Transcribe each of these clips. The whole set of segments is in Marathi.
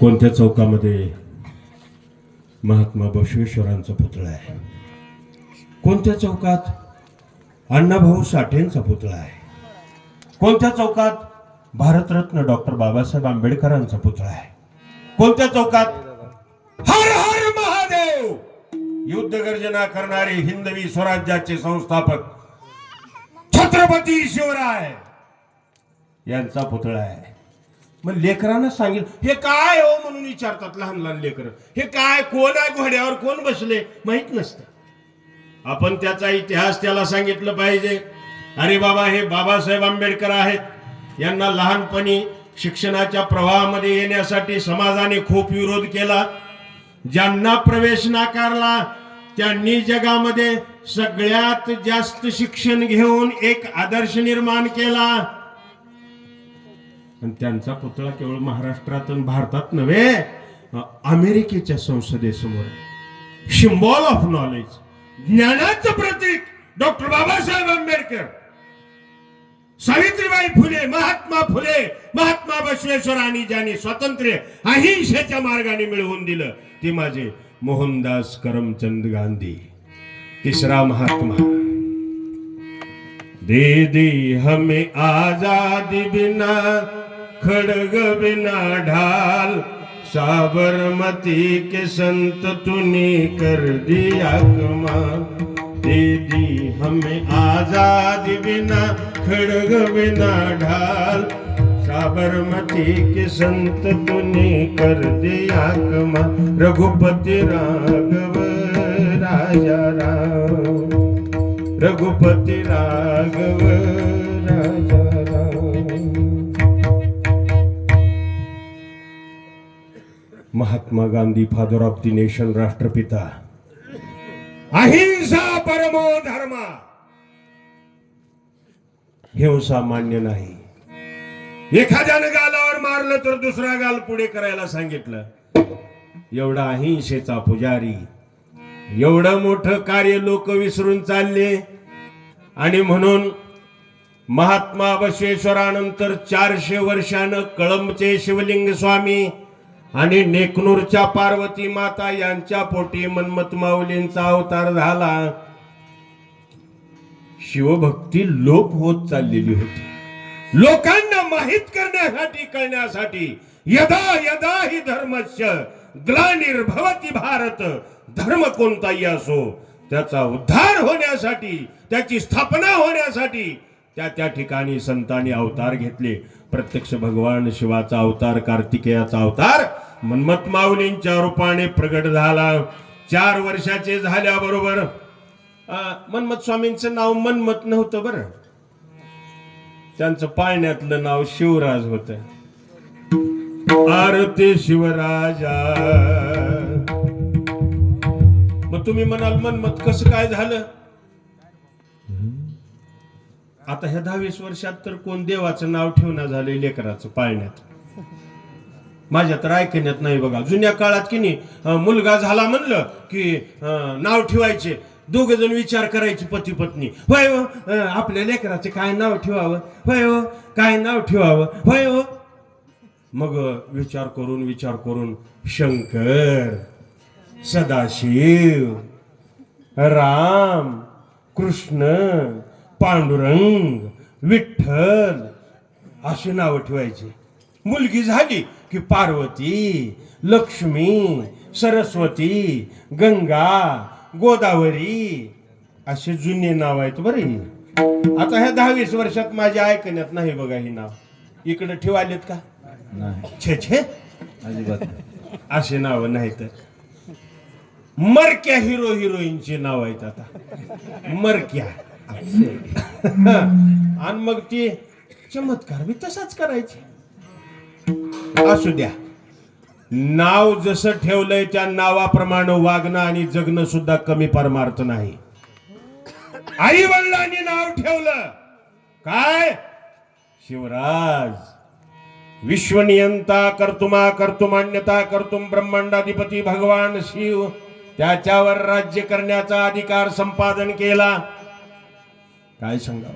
कोणत्या चौकामध्ये महात्मा बसवेश्वरांचा पुतळा आहे? कोणत्या चौकात अण्णाभाऊ साठेंचा पुतळा आहे? कोणत्या चौकात भारतरत्न डॉक्टर बाबासाहेब आंबेडकरांचा पुतळा आहे? कोणत्या चौकात हर हर महादेव युद्ध गर्जना करणारे हिंदवी स्वराज्याचे संस्थापक छत्रपती शिवराय यांचा पुतळा आहे. मग लेकरांना सांगेल हे काय हो? म्हणून विचारतात लहान लहान लेकर. हे काय? कोण आहे घोड्यावर? कोण बसले? माहीत नसतं. आपण त्याचा इतिहास त्याला सांगितलं पाहिजे. अरे बाबा हे बाबासाहेब आंबेडकर आहेत. यांना लहानपणी शिक्षणाच्या प्रवाहामध्ये येण्यासाठी समाजाने खूप विरोध केला. ज्यांना प्रवेश नाकारला त्यांनी जगामध्ये सगळ्यात जास्त शिक्षण घेऊन एक आदर्श निर्माण केला. आणि त्यांचा पुतळा केवळ महाराष्ट्रात आणि भारतात नव्हे अमेरिकेच्या संसदेसमोर सिम्बॉल ऑफ नॉलेज ज्ञानाचं प्रतीक डॉक्टर बाबासाहेब आंबेडकर. सावित्रीबाई फुले महात्मा फुले महात्मा बसवेश्वरांनी ज्यांनी स्वातंत्र्य अहिंसेच्या मार्गाने मिळवून दिलं ते माझे मोहनदास करमचंद गांधी तिसरा महात्मा. दे दी हमें आजादी बिना खड़ग बिना ढाल। साबरमती के संत तूने कर दिया कमाल। दे दी हमें आजादी बिना खड़ग बिना ढाल। साबरमती के संत तूने कर दिया कमाल। Raghupati Raghav Raja Ram. Raghupati Raghav Raja Mahatma Gandhi father of the nation राष्ट्रपिता. अहिंसा परमो धर्म. हिंसा मान्य नाही. एखाद्यानं गालावर मारलं तर दुसरा गाल पुढे करायला सांगितलं. एवढा अहिंसेचा पुजारी एवढं मोठं कार्य लोक विसरून चालले. आणि म्हणून महात्मा बसवेश्वरानंतर चारशे वर्षानं कळंबचे शिवलिंग स्वामी आणि नेकनूरच्या पार्वती माता यांच्या पोटी मन्मथ माऊलींचा अवतार झाला. शिवभक्ती लोप होत चाललेली होती. लोकांना माहीत करण्यासाठी कळण्यासाठी यदा यदा ही धर्मस्य ग्लानिर्भवती भारत धर्म कोणताही असो त्याचा उद्धार होण्यासाठी त्याची स्थापना होण्यासाठी त्या त्या ठिकाणी संतांनी अवतार घेतले. प्रत्यक्ष भगवान शिवाचा अवतार कार्तिकेयाचा अवतार मनमत माऊलींच्या रूपाने प्रगट झाला. चार वर्षाचे झाल्याबरोबर अं, स्वामींचं नाव मनमत नव्हतं बरं. त्यांचं पाळण्यातलं नाव शिवराज होत. आरती शिवराजा. मग तुम्ही म्हणाल मनमत कसं काय झालं? आता ह्या दहावीस वर्षात तर कोण देवाचं नाव ठेवणं झालंय लेकराचं पाळण्यात? माझ्या तर ऐकण्यात नाही बघा. जुन्या काळात की नाही मुलगा झाला म्हणलं की नाव ठेवायचे. दोघ जण विचार करायचे पती पत्नी होय हो आपल्या लेकराचे काय नाव ठेवावं? होय हो काय नाव ठेवावं? होय हो. मग विचार करून विचार करून शंकर सदाशिव राम कृष्ण पांडुरंग विठ्ठल अशी नावं ठेवायची. मुलगी झाली की पार्वती लक्ष्मी सरस्वती गंगा गोदावरी असे जुने नाव आहेत बरं. आता ह्या दहावीस वर्षात माझ्या ऐकण्यात नाही बघा ही नाव. इकडे ठेवालेत का? नाही. छे छे. अजिबात नाही. असे नाव नाहीत. मरक्या हिरो हिरोईनची नाव आहेत आता. मरक्या. आणि मग ती चमत्कार बी तसाच करायचे. असू द्या. नाव जसं ठेवलंय त्या नावाप्रमाणे वागणं आणि जगणं सुद्धा कमी परमार्थ नाही. आई वडिलांनी नाव ठेवलं. काय? शिवराज. विश्वनियंता कर्तुमा कर्तुमान्यता कर्तुम ब्रह्मांडाधिपती भगवान शिव. त्याच्यावर राज्य करण्याचा अधिकार संपादन केला. काय सांगा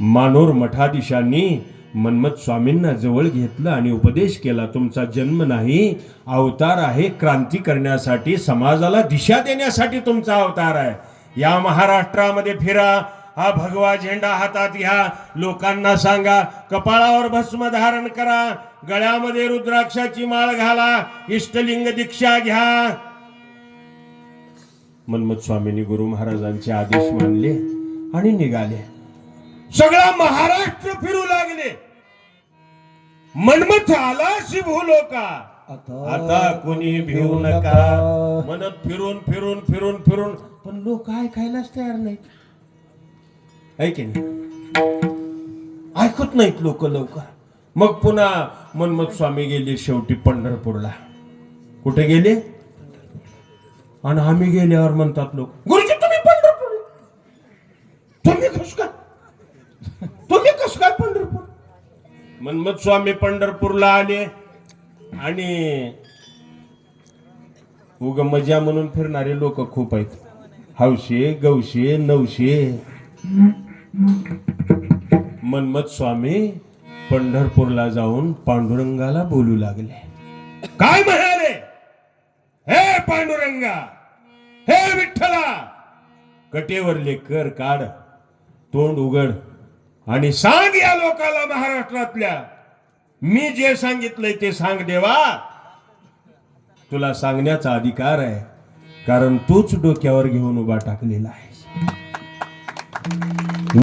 मानोर मठाधीशांनी मन्मथ स्वामींना जवळ घेतलं आणि उपदेश केला तुमचा जन्म नाही अवतार आहे क्रांती करण्यासाठी समाजाला दिशा देण्यासाठी तुमचा अवतार आहे. या महाराष्ट्रामध्ये फिरा हा भगवा झेंडा हातात घ्या लोकांना सांगा कपाळावर भस्म धारण करा गळ्यामध्ये रुद्राक्षाची माळ घाला इष्टलिंग दीक्षा घ्या. मनमत स्वामींनी गुरु महाराजांचे आदेश मानले आणि निघाले. सगळा महाराष्ट्र फिरू लागले. मनमत आला शिभू लोका आता कोणी भिवू नका. मनत फिरून फिरून फिरून फिरून. पण लोक ऐकायलाच तयार नाहीत. ऐके ऐकत नाहीत लोक लवकर. मग पुन्हा मनमत स्वामी गेले शेवटी पंढरपूरला. कुठे गेले? आणि आम्ही गेल्यावर म्हणतात लोक गुरुजी तुम्ही पंढरपूर तुम्ही कस काय तुम्ही कस काय पंढरपूर? मनमत स्वामी पंढरपूरला आले आणि उग मजा म्हणून फिरणारे लोक खूप आहेत. हौशे गवशे नवशे. मनमत स्वामी पंढरपूरला जाऊन पांडुरंगाला बोलू लागले. काय म्हणाले पांडुरंगा. हे विठ्ठला. कटेवरले कर काढ तोंड उघड आणि सांग या लोकाला महाराष्ट्रातल्या. मी जे सांगितलंय ते सांग देवा. तुला सांगण्याचा अधिकार आहे कारण तूच डोक्यावर घेऊन उभा टाकलेला आहेस.